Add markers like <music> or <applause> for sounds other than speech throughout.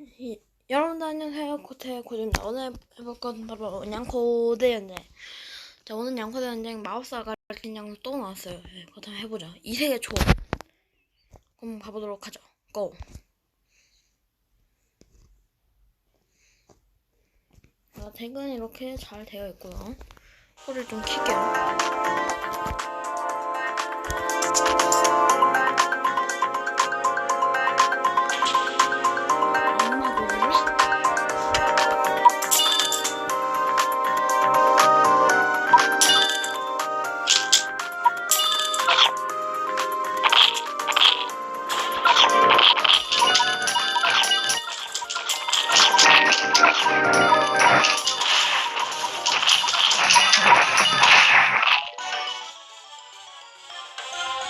이- 여러분들 안녕하세요. 코트의 코드입니다 오늘 해볼 건 바로 양코대 연쟁 자 오늘 양코대 연쟁 마법사가 가르친 양또 나왔어요. 예, 그렇다면 해보자. 이세계 초 그럼 가보도록 하죠. 고. 자, 덱은 이렇게 잘 되어 있고요. 소리를 좀 킬게요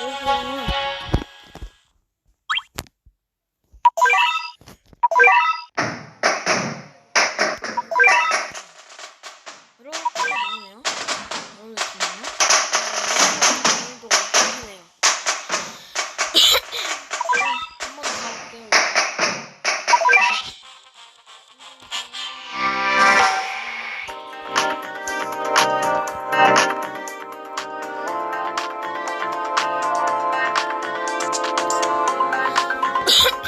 여기 Ahem. <coughs>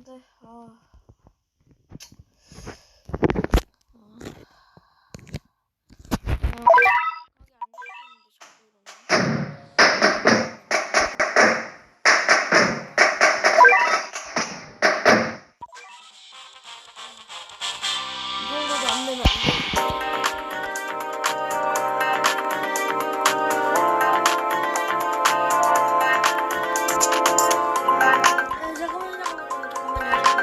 안돼. 아. 아. 아. 가게 안 잡히는데 자꾸 이러네. 이 정도도 안 되면 안 돼.